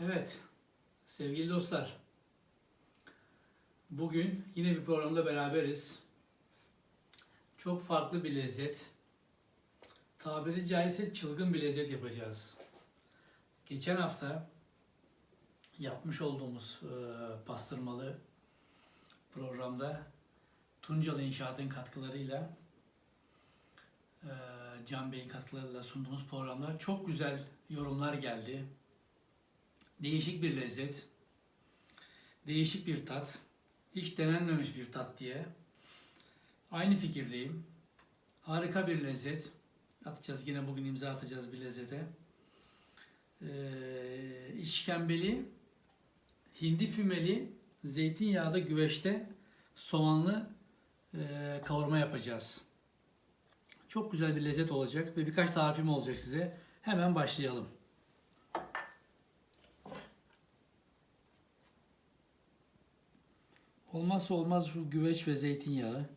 Evet, sevgili dostlar. Bugün yine bir programda beraberiz. Çok farklı bir lezzet. Tabiri caizse çılgın bir lezzet yapacağız. Geçen hafta yapmış olduğumuz e, pastırmalı programda Tuncalı İnşaat'ın katkılarıyla e, Can Bey'in katkılarıyla sunduğumuz programda çok güzel yorumlar geldi. Değişik bir lezzet, değişik bir tat, hiç denenmemiş bir tat diye. Aynı fikirdeyim. Harika bir lezzet. Atacağız yine bugün imza atacağız bir lezzete. Ee, işkembeli, hindi fümeli, zeytinyağda güveçte soğanlı e, kavurma yapacağız. Çok güzel bir lezzet olacak ve birkaç tarifim olacak size. Hemen başlayalım. Olmazsa olmaz şu güveç ve zeytinyağı.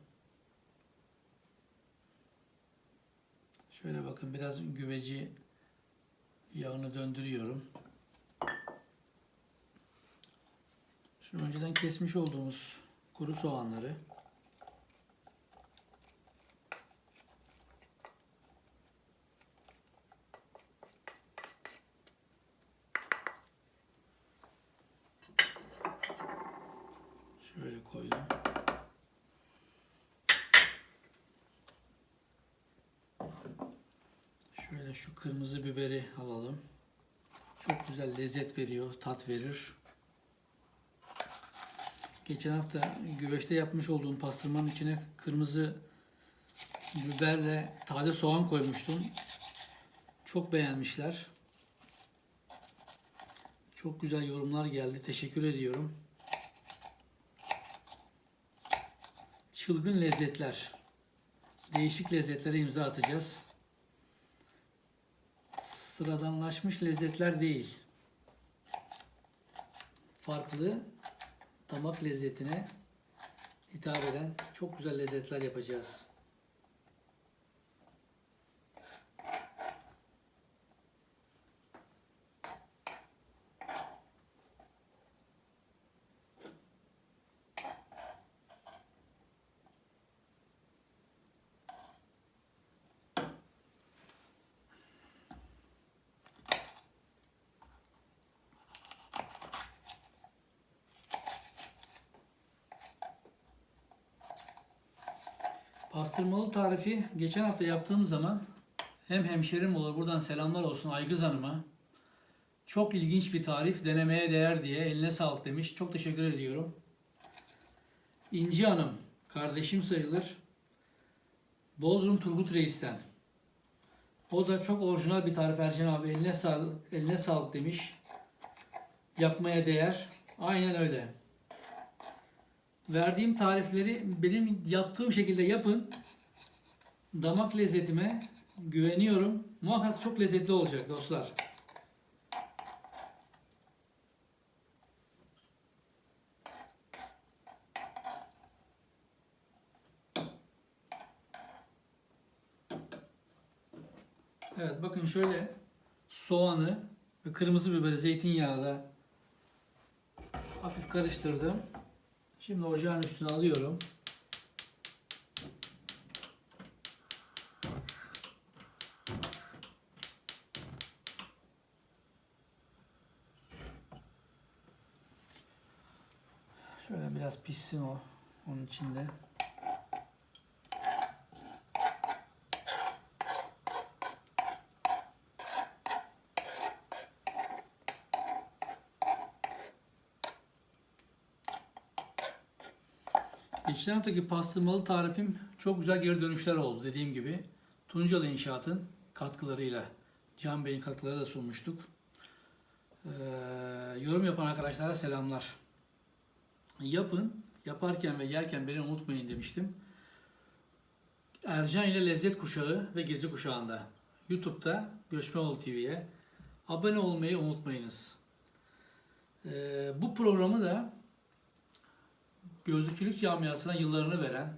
Şöyle bakın biraz güveci yağını döndürüyorum. Şu önceden kesmiş olduğumuz kuru soğanları şöyle koydum. Şöyle şu kırmızı biberi alalım. Çok güzel lezzet veriyor, tat verir. Geçen hafta güveçte yapmış olduğum pastırmanın içine kırmızı biberle taze soğan koymuştum. Çok beğenmişler. Çok güzel yorumlar geldi. Teşekkür ediyorum. Çılgın lezzetler. Değişik lezzetlere imza atacağız. Sıradanlaşmış lezzetler değil. Farklı damak lezzetine hitap eden çok güzel lezzetler yapacağız. Pastırmalı tarifi geçen hafta yaptığım zaman hem hemşerim olur buradan selamlar olsun Aygız Hanım'a. Çok ilginç bir tarif denemeye değer diye eline sağlık demiş. Çok teşekkür ediyorum. İnci Hanım kardeşim sayılır. Bodrum Turgut Reis'ten. O da çok orijinal bir tarif Ercan abi eline sağlık, eline sağlık demiş. Yapmaya değer. Aynen öyle. Verdiğim tarifleri benim yaptığım şekilde yapın. Damak lezzetime güveniyorum. Muhakkak çok lezzetli olacak dostlar. Evet bakın şöyle soğanı ve kırmızı biberi zeytinyağıyla hafif karıştırdım. Şimdi ocağın üstüne alıyorum. Şöyle biraz pişsin o onun içinde. Geçen haftaki pastırmalı tarifim çok güzel geri dönüşler oldu dediğim gibi. Tuncalı İnşaat'ın katkılarıyla, Can Bey'in katkıları da sunmuştuk. Ee, yorum yapan arkadaşlara selamlar. Yapın, yaparken ve yerken beni unutmayın demiştim. Ercan ile Lezzet Kuşağı ve Gezi Kuşağı'nda YouTube'da Göçmenoğlu TV'ye abone olmayı unutmayınız. Ee, bu programı da gözlükçülük camiasına yıllarını veren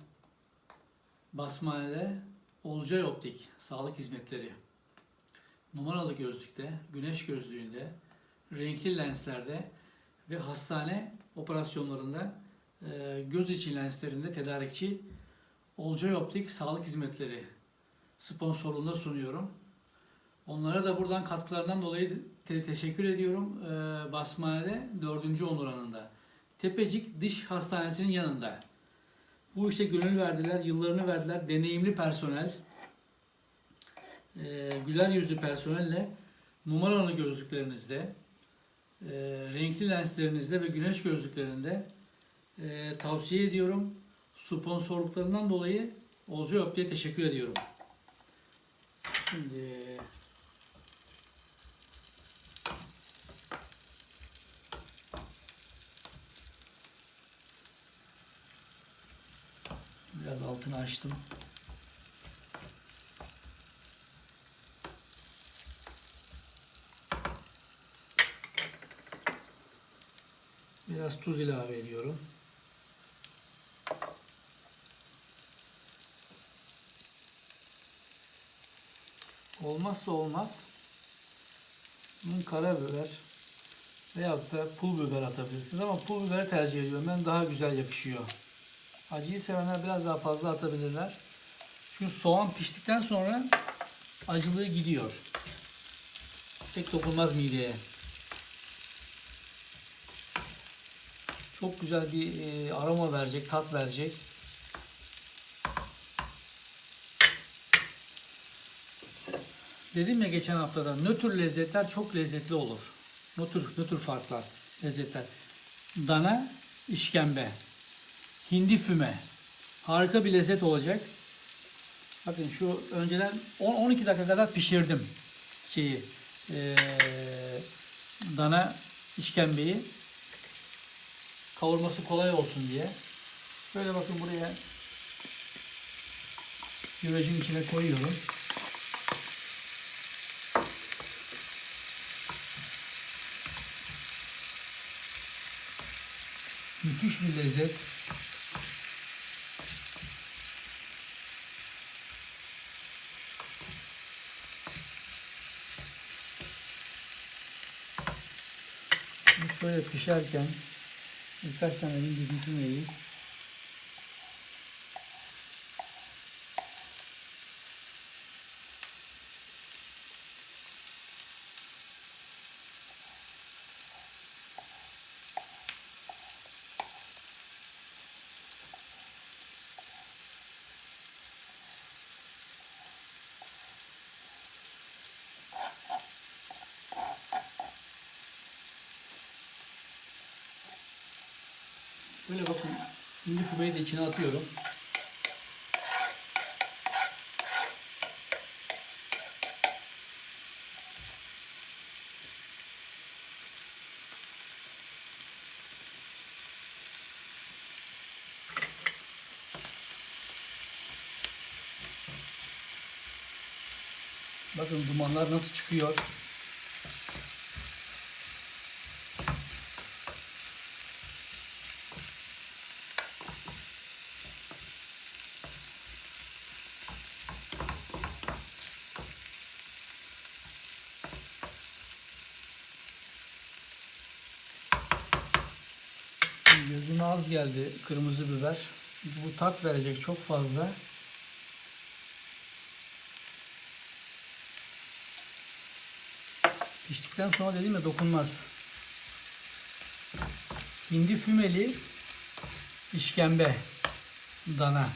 Basmane'de Olcay Optik Sağlık Hizmetleri numaralı gözlükte, güneş gözlüğünde renkli lenslerde ve hastane operasyonlarında e, göz için lenslerinde tedarikçi Olcay Optik Sağlık Hizmetleri sponsorluğunda sunuyorum. Onlara da buradan katkılarından dolayı te- teşekkür ediyorum. E, Basmane'de 4. onur anında. Tepecik Diş Hastanesi'nin yanında. Bu işte gönül verdiler, yıllarını verdiler. Deneyimli personel, e, güler yüzlü personelle numaralı gözlüklerinizde, e, renkli lenslerinizde ve güneş gözlüklerinde e, tavsiye ediyorum. Sponsorluklarından dolayı Olcay Optik'e teşekkür ediyorum. Şimdi biraz altını açtım. Biraz tuz ilave ediyorum. Olmazsa olmaz. Bunun karabiber veyahut da pul biber atabilirsiniz ama pul biberi tercih ediyorum ben daha güzel yakışıyor. Acıyı sevenler biraz daha fazla atabilirler. Çünkü soğan piştikten sonra acılığı gidiyor. Pek dokunmaz mideye. Çok güzel bir e, aroma verecek, tat verecek. Dedim ya geçen haftada nötr lezzetler çok lezzetli olur. Nötr, nötr farklar, lezzetler. Dana işkembe, hindi füme. Harika bir lezzet olacak. Bakın şu önceden 10-12 dakika kadar pişirdim şeyi. eee, dana işkembeyi kavurması kolay olsun diye. Böyle bakın buraya güvecin içine koyuyorum. Müthiş bir lezzet. Bu şöyle pişerken birkaç tane hindi düşünmeyi Böyle bakın hindi fümeyi de içine atıyorum. Bakın dumanlar nasıl çıkıyor. Geldi kırmızı biber. Bu tat verecek çok fazla. Piştikten sonra dedim ya dokunmaz. Hindi fümeli işkembe dana.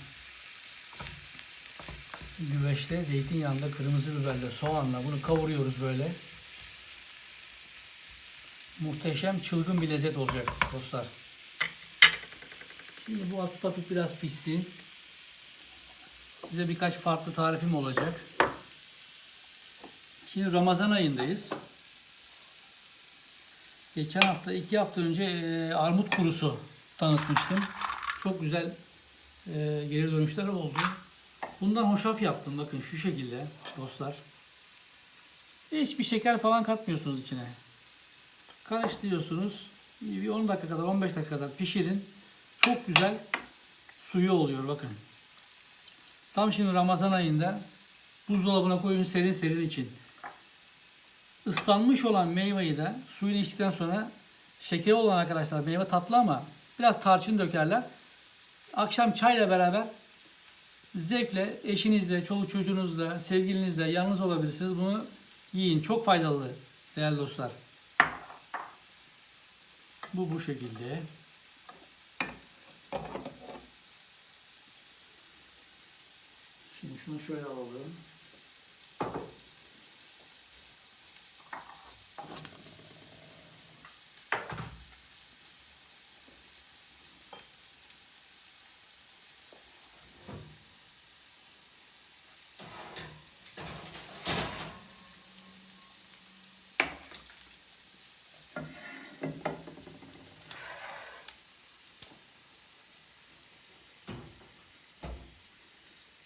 Güveçte zeytinyağında kırmızı biberle soğanla bunu kavuruyoruz böyle. Muhteşem çılgın bir lezzet olacak dostlar. Şimdi bu hafif hafif biraz pişsin. Size birkaç farklı tarifim olacak. Şimdi Ramazan ayındayız. Geçen hafta, iki hafta önce e, armut kurusu tanıtmıştım. Çok güzel e, geri dönüşler oldu. Bundan hoşaf yaptım bakın şu şekilde dostlar. Hiçbir şeker falan katmıyorsunuz içine. Karıştırıyorsunuz. Bir 10 dakika kadar 15 dakika kadar pişirin. Çok güzel suyu oluyor bakın. Tam şimdi Ramazan ayında buzdolabına koyun serin serin için. ıslanmış olan meyveyi de suyunu içtikten sonra şekeri olan arkadaşlar meyve tatlı ama biraz tarçın dökerler. Akşam çayla beraber zevkle eşinizle, çoluk çocuğunuzla, sevgilinizle yalnız olabilirsiniz. Bunu yiyin. Çok faydalı değerli dostlar. Bu bu şekilde. Şimdi şunu şöyle alalım.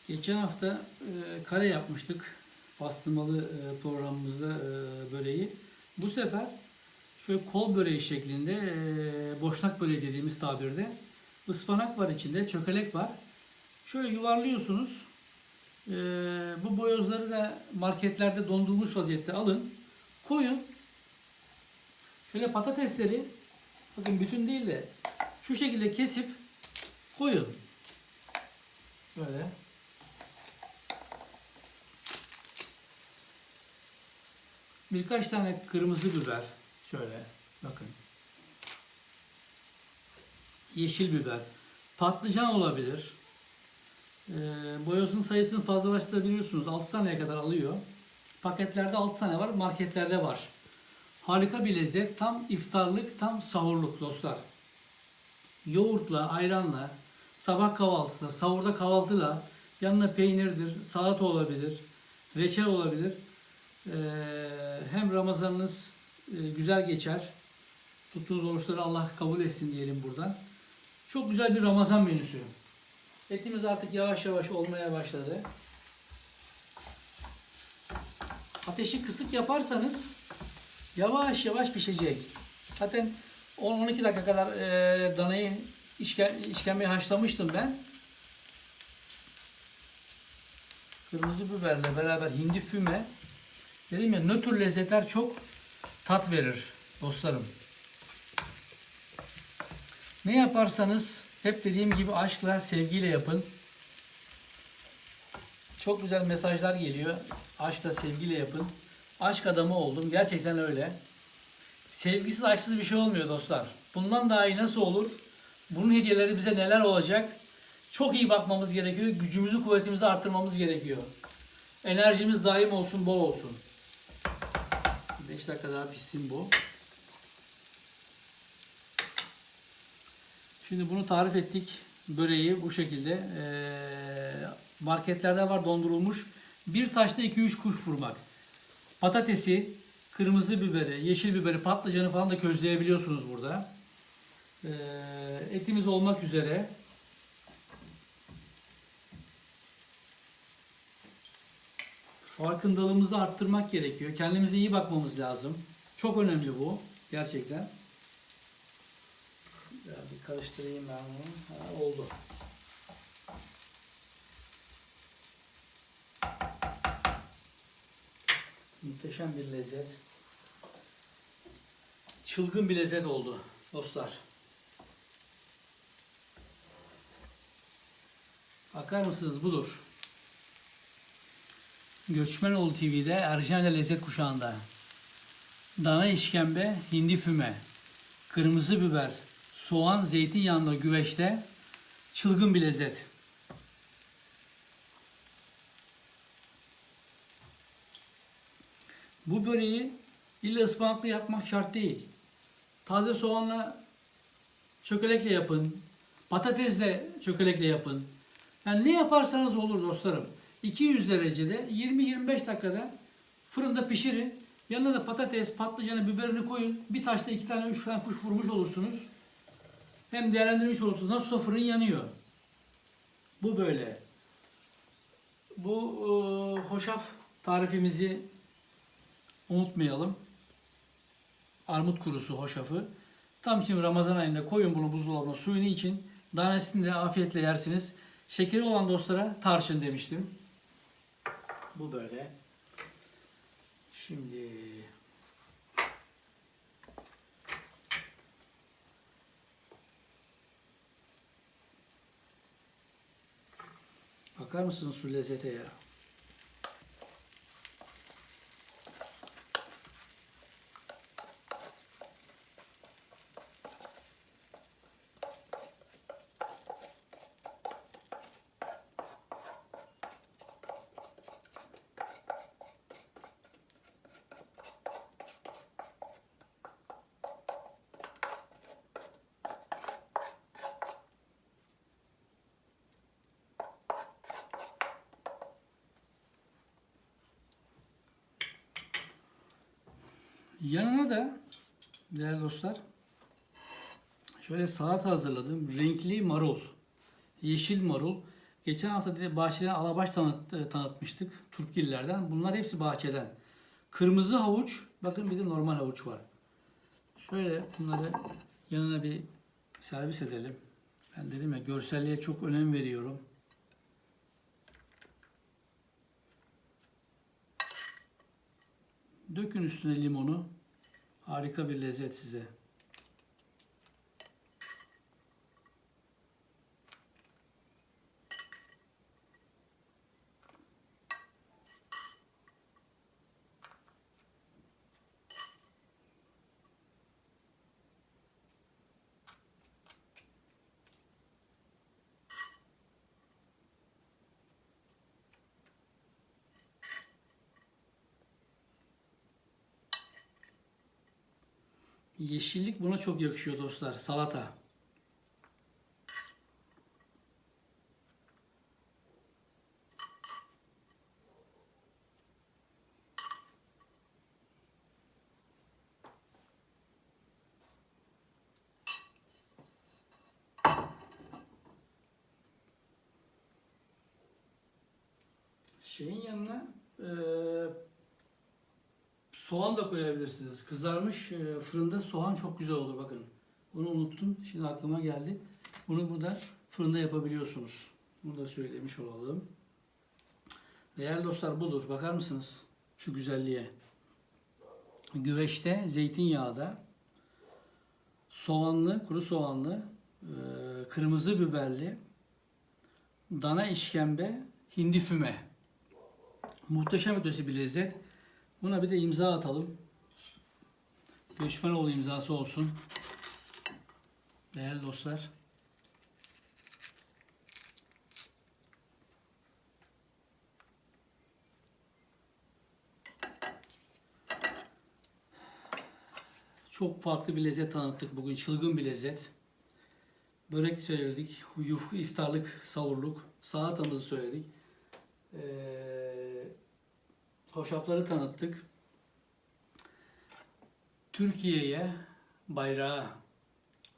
Geçen hafta e, kare yapmıştık. Bastırmalı e, programımızda e, böreği. Bu sefer şöyle kol böreği şeklinde e, boşnak böreği dediğimiz tabirde ıspanak var içinde, çökelek var. Şöyle yuvarlıyorsunuz. E, bu boyozları da marketlerde dondurulmuş vaziyette alın. Koyun. Şöyle patatesleri bakın bütün değil de şu şekilde kesip koyun. Böyle. Birkaç tane kırmızı biber. Şöyle bakın. Yeşil biber. Patlıcan olabilir. Ee, boyozun sayısını fazlalaştırabiliyorsunuz. 6 taneye kadar alıyor. Paketlerde 6 tane var. Marketlerde var. Harika bir lezzet. Tam iftarlık, tam sahurluk dostlar. Yoğurtla, ayranla, sabah kahvaltısında, sahurda kahvaltıla, yanına peynirdir, salata olabilir, reçel olabilir. Ee, hem Ramazanınız e, güzel geçer. Tuttuğunuz oruçları Allah kabul etsin diyelim buradan. Çok güzel bir Ramazan menüsü. Etimiz artık yavaş yavaş olmaya başladı. Ateşi kısık yaparsanız yavaş yavaş pişecek. Zaten 10-12 dakika kadar e, danayı işke, işkembeyi haşlamıştım ben. Kırmızı biberle beraber hindi füme Dedim ya nötr lezzetler çok tat verir dostlarım. Ne yaparsanız hep dediğim gibi aşkla, sevgiyle yapın. Çok güzel mesajlar geliyor. Aşkla, sevgiyle yapın. Aşk adamı oldum. Gerçekten öyle. Sevgisiz, aşksız bir şey olmuyor dostlar. Bundan daha iyi nasıl olur? Bunun hediyeleri bize neler olacak? Çok iyi bakmamız gerekiyor. Gücümüzü, kuvvetimizi arttırmamız gerekiyor. Enerjimiz daim olsun, bol olsun. 5 dakika daha pişsin bu. Şimdi bunu tarif ettik. Böreği bu şekilde. Ee, marketlerde var dondurulmuş. Bir taşta 2-3 kuş vurmak. Patatesi, kırmızı biberi, yeşil biberi, patlıcanı falan da közleyebiliyorsunuz burada. Ee, etimiz olmak üzere. Farkındalığımızı arttırmak gerekiyor. Kendimize iyi bakmamız lazım. Çok önemli bu. Gerçekten. Ya bir karıştırayım ben bunu. Ha, oldu. Muhteşem bir lezzet. Çılgın bir lezzet oldu dostlar. Bakar mısınız budur. Göçmenoğlu TV'de Ercan'la Lezzet Kuşağı'nda. Dana işkembe, hindi füme, kırmızı biber, soğan, zeytinyağında güveçte çılgın bir lezzet. Bu böreği illa ıspanaklı yapmak şart değil. Taze soğanla çökelekle yapın. Patatesle çökelekle yapın. Yani ne yaparsanız olur dostlarım. 200 derecede 20-25 dakikada fırında pişirin. Yanına da patates, patlıcanı, biberini koyun. Bir taşta iki tane, üç tane kuş vurmuş olursunuz. Hem değerlendirmiş olursunuz. Nasılsa fırın yanıyor. Bu böyle. Bu e, hoşaf tarifimizi unutmayalım. Armut kurusu hoşafı. Tam şimdi Ramazan ayında koyun bunu buzdolabına suyunu için. Danesini de afiyetle yersiniz. Şekeri olan dostlara tarçın demiştim. Bu böyle. Şimdi Bakar mısınız şu lezzete ya? Yanına da değerli dostlar şöyle salata hazırladım. Renkli marul. Yeşil marul. Geçen hafta de bahçeden alabaş tanıt, tanıtmıştık. Turpgillerden. Bunlar hepsi bahçeden. Kırmızı havuç. Bakın bir de normal havuç var. Şöyle bunları yanına bir servis edelim. Ben dedim ya görselliğe çok önem veriyorum. Dökün üstüne limonu. Harika bir lezzet size. Yeşillik buna çok yakışıyor dostlar. Salata. Şeyin yanına eee Soğan da koyabilirsiniz. Kızarmış e, fırında soğan çok güzel olur bakın. Bunu unuttum. Şimdi aklıma geldi. Bunu burada fırında yapabiliyorsunuz. Bunu da söylemiş olalım. Değerli dostlar budur. Bakar mısınız şu güzelliğe? Güveçte, zeytinyağda soğanlı, kuru soğanlı, e, kırmızı biberli, dana işkembe, hindi füme. Muhteşem ötesi bir lezzet. Buna bir de imza atalım. Göçmenoğlu imzası olsun. Değerli dostlar. Çok farklı bir lezzet tanıttık bugün. Çılgın bir lezzet. Börek söyledik. Yuf, iftarlık, savurluk. Salatamızı söyledik. Ee, hoşafları tanıttık. Türkiye'ye, bayrağı,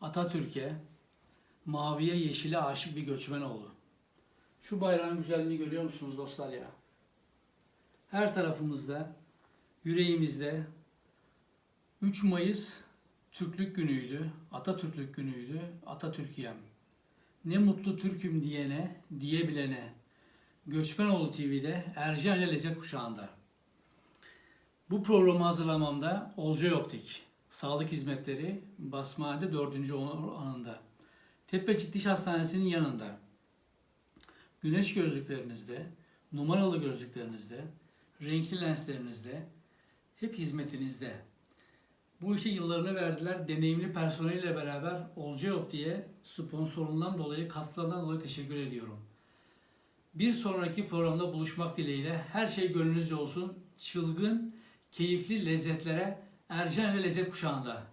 Atatürk'e, maviye, yeşile aşık bir göçmen oldu. Şu bayrağın güzelliğini görüyor musunuz dostlar ya? Her tarafımızda, yüreğimizde 3 Mayıs Türklük günüydü, Atatürklük günüydü, Atatürk'iyem. Ne mutlu Türk'üm diyene, diyebilene, Göçmenoğlu TV'de Ercan ile Lezzet Kuşağı'nda. Bu programı hazırlamamda Olcay Optik, Sağlık Hizmetleri, Basmade 4. Onur anında. Tepecik Diş Hastanesi'nin yanında. Güneş gözlüklerinizde, numaralı gözlüklerinizde, renkli lenslerinizde, hep hizmetinizde. Bu işe yıllarını verdiler. Deneyimli personeliyle beraber Olcay Optik'e sponsorundan dolayı, katkılarından dolayı teşekkür ediyorum. Bir sonraki programda buluşmak dileğiyle her şey gönlünüzce olsun. Çılgın, keyifli lezzetlere Ercan ve Lezzet Kuşağı'nda.